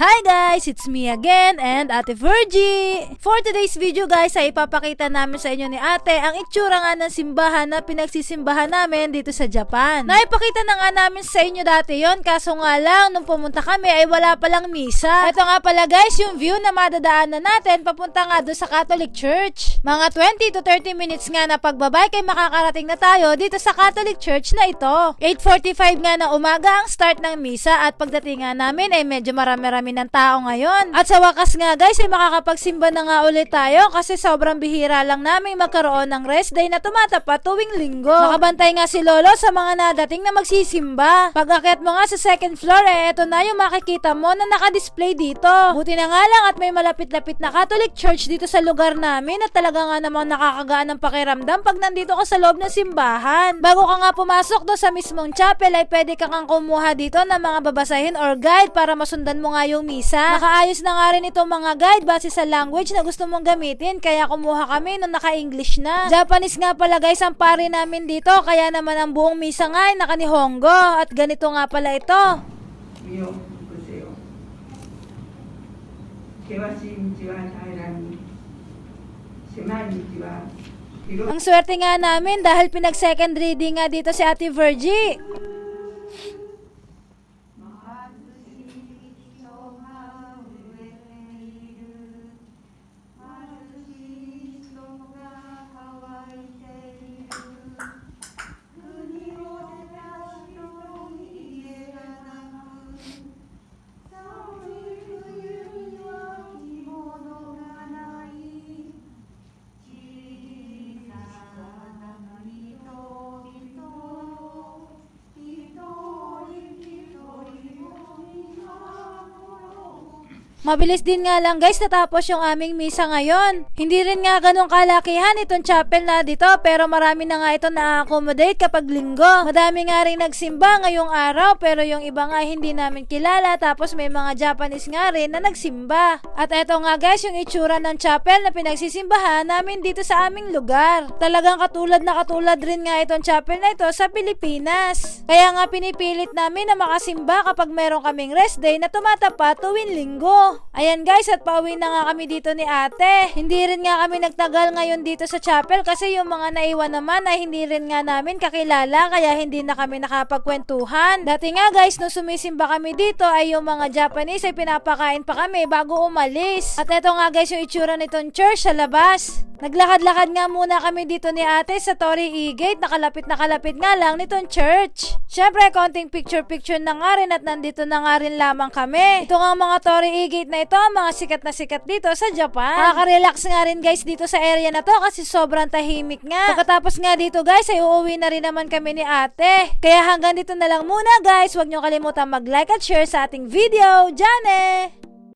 Hi guys! It's me again and Ate Virgie! For today's video guys ay ipapakita namin sa inyo ni ate ang itsura nga ng simbahan na pinagsisimbahan namin dito sa Japan. Naipakita na nga namin sa inyo dati yon kaso nga lang nung pumunta kami ay wala palang misa. Ito nga pala guys yung view na madadaanan natin papunta nga doon sa Catholic Church. Mga 20 to 30 minutes nga na pagbabay kay makakarating na tayo dito sa Catholic Church na ito. 8.45 nga na umaga ang start ng misa at pagdating nga namin ay medyo marami-rami ng tao ngayon. At sa wakas nga guys ay makakapagsimba na nga ulit tayo kasi sobrang bihira lang namin magkaroon ng rest day na tumatapat tuwing linggo. Nakabantay nga si Lolo sa mga nadating na magsisimba. Pag mo nga sa second floor eh eto na yung makikita mo na nakadisplay dito. Buti na nga lang at may malapit-lapit na Catholic Church dito sa lugar namin at talaga nga namang nakakagaan ng pakiramdam pag nandito ka sa loob ng simbahan. Bago ka nga pumasok do sa mismong chapel ay pwede ka kang kumuha dito ng mga babasahin or guide para masundan mo nga yung Misa. Nakaayos na nga rin ito mga guide base sa language na gusto mong gamitin kaya kumuha kami nung naka-English na. Japanese nga pala guys ang pare namin dito kaya naman ang buong misa nga ay naka-Nihongo at ganito nga pala ito. Yo, kuseo. Wa taira ni. Shimai wa ang swerte nga namin dahil pinag second reading nga dito si Ate Virgie. Mabilis din nga lang guys natapos yung aming misa ngayon. Hindi rin nga ganun kalakihan itong chapel na dito pero marami na nga ito na-accommodate kapag linggo. Madami nga rin nagsimba ngayong araw pero yung iba nga hindi namin kilala tapos may mga Japanese nga rin na nagsimba. At eto nga guys yung itsura ng chapel na pinagsisimbahan namin dito sa aming lugar. Talagang katulad na katulad rin nga itong chapel na ito sa Pilipinas. Kaya nga pinipilit namin na makasimba kapag meron kaming rest day na tumatapat tuwing linggo. Ayan guys, at pauwi na nga kami dito ni ate. Hindi rin nga kami nagtagal ngayon dito sa chapel kasi yung mga naiwan naman ay hindi rin nga namin kakilala kaya hindi na kami nakapagkwentuhan. Dati nga guys, nung sumisimba kami dito ay yung mga Japanese ay pinapakain pa kami bago umalis. At eto nga guys yung itsura nitong church sa labas. Naglakad-lakad nga muna kami dito ni ate sa Torii E-Gate. Nakalapit na kalapit nga lang nitong church. Syempre, konting picture-picture na nga rin at nandito na nga rin lamang kami. Ito nga mga Torii E-Gate na ito, mga sikat na sikat dito sa Japan. Nakaka-relax nga rin guys dito sa area na to kasi sobrang tahimik nga. Pagkatapos nga dito guys ay uuwi na rin naman kami ni ate. Kaya hanggang dito na lang muna guys. Huwag nyo kalimutan mag-like at share sa ating video. Jane!